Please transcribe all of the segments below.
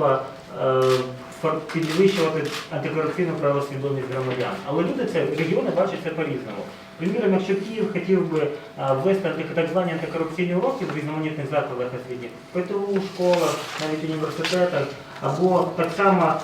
треба е, підвищувати антикорупційну правосвідомість громадян. Але люди це регіони бачать це по-різному. Приміром, якщо Київ хотів би а, ввести так звані антикорупційні уроки в різноманітних закладах освітніх, ПТУ, школах, навіть університетах, або так само е,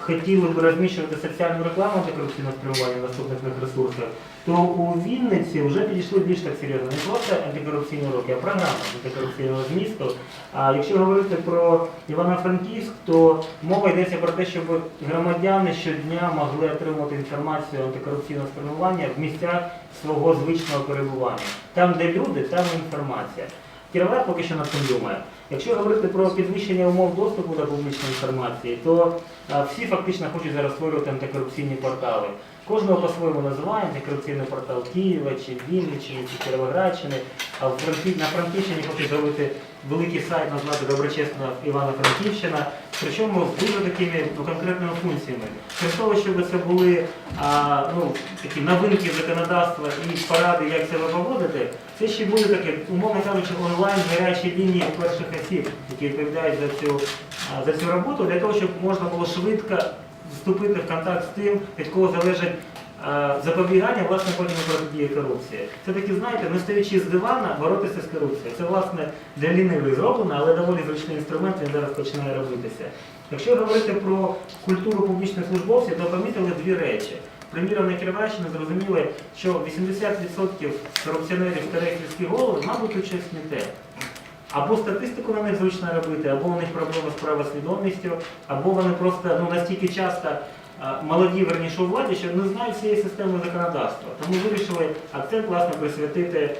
хотіли б розміщувати соціальну рекламу антикорупційного спрямування на доступних ресурсах, то у Вінниці вже підійшли більш так серйозно. Не просто антикорупційні уроки, а програма антикорупційного змісту. А якщо говорити про Івано-Франківськ, то мова йдеться про те, щоб громадяни щодня могли отримувати інформацію антикорупційного спрямування в місцях свого звичного перебування. Там, де люди, там інформація. Кіровоград поки що над цим думає. Якщо говорити про підвищення умов доступу до публічної інформації, то всі фактично хочуть зараз створювати антикорупційні портали. Кожного по-своєму називає антикорупційний портал Києва, чи Вінниччини, чи Кіровоградщини, а на Франківщині хочуть зробити великий сайт, назвати Доброчесна Івано-Франківщина, причому з дуже такими ну, конкретними функціями. Крім того, щоб це були а, ну, такі новинки законодавства і поради, як себе поводити, це ще буде таке, умовно кажучи, онлайн гарячі лінії перших осіб, які відповідають за цю, а, за цю роботу, для того, щоб можна було швидко вступити в контакт з тим, від кого залежить запобігання, власне, потім протидії корупції. Це такі, знаєте, не стоячи з дивана, боротися з корупцією. Це, власне, для лінивих зроблено, але доволі зручний інструмент, він зараз починає робитися. Якщо говорити про культуру публічних службовців, то помітили дві речі. Приміром, на Кіровоградщині зрозуміли, що 80% корупціонерів старих сільських голов, мабуть, щось не те. Або статистику на них зручно робити, або у них проблеми з правосвідомістю, або вони просто ну, настільки часто молоді верніше у владі, що не знають всієї системи законодавства. Тому вирішили акцент власне присвятити е,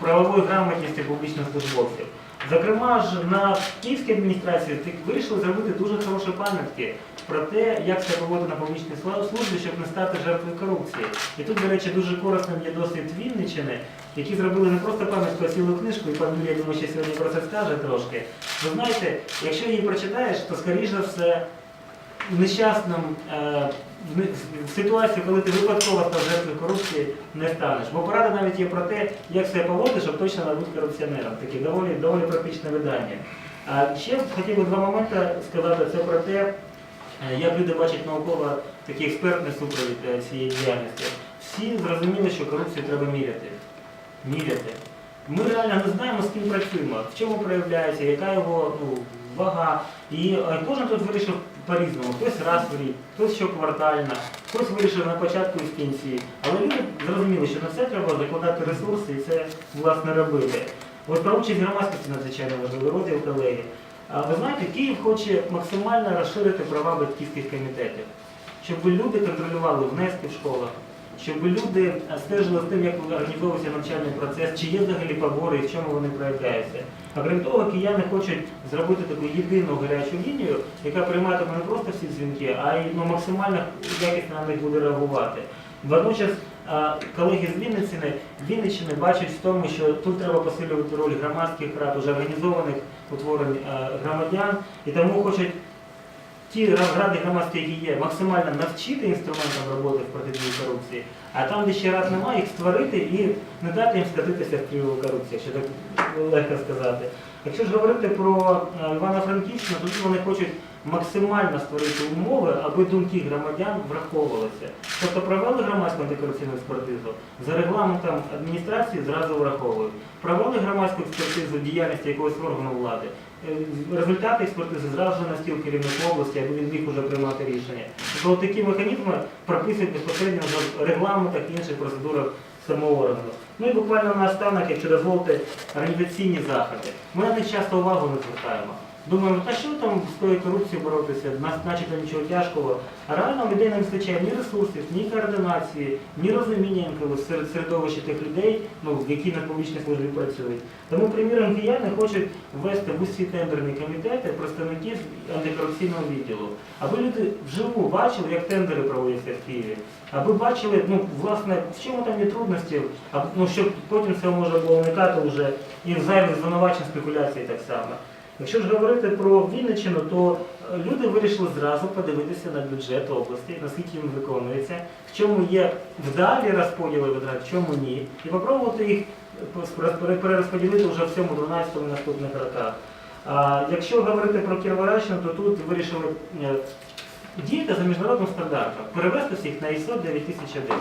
правової грамотності публічних службовців. Зокрема ж на київській адміністрації вирішили зробити дуже хороші пам'ятки про те, як себе поводити на публічній службі, щоб не стати жертвою корупції. І тут, до речі, дуже корисним є досвід Вінниччини, які зробили не просто пам'ятку, а цілу книжку, і пан Юрій, я думаю, що сьогодні про це скаже трошки. Ви знаєте, якщо її прочитаєш, то скоріш за все нещасним е, в ситуації, коли ти випадково став жертвою корупції, не станеш. Бо порада навіть є про те, як себе поводити, щоб точно не бути корупціонером. Таке доволі, доволі практичне видання. А ще хотів би два моменти сказати, це про те, е, як люди бачать науково такий експертний супровід е, цієї діяльності. Всі зрозуміли, що корупцію треба міряти. Міряти. Ми реально не знаємо, з ким працюємо, в чому проявляється, яка його ну, вага. І е, кожен тут вирішив по-різному. Хтось раз в рік, хтось щоквартально, хтось вирішив на початку і в кінці. Але люди зрозуміли, що на це треба закладати ресурси і це власне робити. От про участь громадськості надзвичайно важливий розділ колеги. Ви знаєте, Київ хоче максимально розширити права батьківських комітетів, щоб люди контролювали внески в школах, щоб люди стежили з тим, як організовується навчальний процес, чи є взагалі побори і в чому вони проявляються. А крім того, кияни хочуть зробити таку єдину гарячу лінію, яка прийматиме не просто всі дзвінки, а й ну, максимально якісно на них буде реагувати. Водночас колеги з Вінниччини, Вінниччини бачать в тому, що тут треба посилювати роль громадських рад, уже організованих утворень громадян, і тому хочуть ті ра- ради громадські, які є, максимально навчити інструментам роботи в протидії корупції, а там, де ще рад немає, їх створити і не дати їм скатитися в криву корупцію, якщо так легко сказати. Якщо ж говорити про е, Івано-Франківщину, то тут вони хочуть максимально створити умови, аби думки громадян враховувалися. Тобто провели громадську антикорупційну експертизу, за регламентом адміністрації зразу враховують. Провели громадську експертизу діяльності якогось органу влади. е, Результати експертизи зразу на стіл керівнику області, аби він міг вже приймати рішення. Тобто такі механізми прописують безпосередньо в так і інших процедурах самого органу. Ну і буквально на останок, якщо дозволите, організаційні заходи. Ми на них часто увагу не звертаємо. Думаємо, та що там з тою корупцією боротися, начебто нічого тяжкого. А реально людей не вистачає ні ресурсів, ні координації, ні розуміння інколи серед середовища тих людей, ну, які на публічній службі працюють. Тому, приміром, кияни хочуть ввести в усі тендерні комітети представників антикорупційного відділу, аби люди вживу бачили, як тендери проводяться в Києві, аби бачили, ну, власне, в чому там є трудності, а, ну, щоб потім це можна було уникати вже і в зайвих звинувачень спекуляцій так само. Якщо ж говорити про Вінниччину, то е, люди вирішили зразу подивитися на бюджет області, наскільки він виконується, в чому є вдалі розподіли витрат, в чому ні, і попробувати їх е, перерозподілити вже в цьому 12 наступних роках. А, якщо говорити про Кіровоградщину, то тут вирішили е, діяти за міжнародним стандартом, перевести всіх на ISO 9001.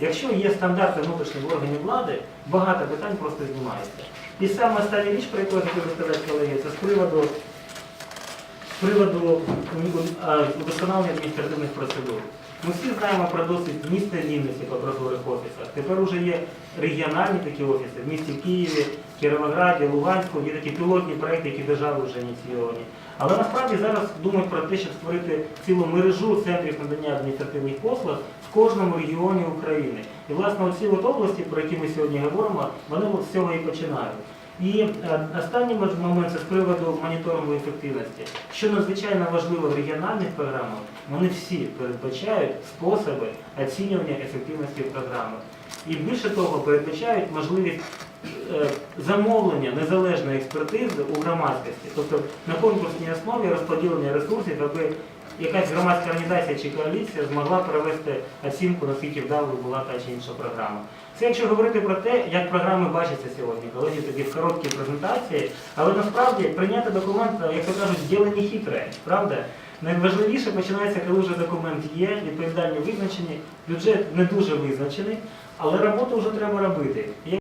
Якщо є стандарти внутрішні в органі влади, багато питань просто знімається. І саме остання річ, про яку я хотів розказати, колеги, це з приводу, з приводу а, удосконалення адміністративних процедур. Ми всі знаємо про досвід міста Рівності по прозорих офісах. Тепер вже є регіональні такі офіси в місті Києві, Кіровограді, Луганську, є такі пілотні проекти, які держави вже ініційовані. Але насправді зараз думають про те, щоб створити цілу мережу центрів надання адміністративних послуг в кожному регіоні України. І власне оці от області, про які ми сьогодні говоримо, вони з цього і починають. І е, останній момент це з приводу моніторингу ефективності. Що надзвичайно важливо в регіональних програмах, вони всі передбачають способи оцінювання ефективності програми. І більше того, передбачають можливість е, замовлення незалежної експертизи у громадськості, тобто на конкурсній основі розподілення ресурсів, аби якась громадська організація чи коаліція змогла провести оцінку, наскільки вдалою була та чи інша програма. Це якщо говорити про те, як програми бачаться сьогодні, колеги тоді в короткій презентації, але насправді прийняти документ, як то кажуть, діло не хитре, правда? Найважливіше починається, коли вже документ є, відповідальні визначені, бюджет не дуже визначений, але роботу вже треба робити.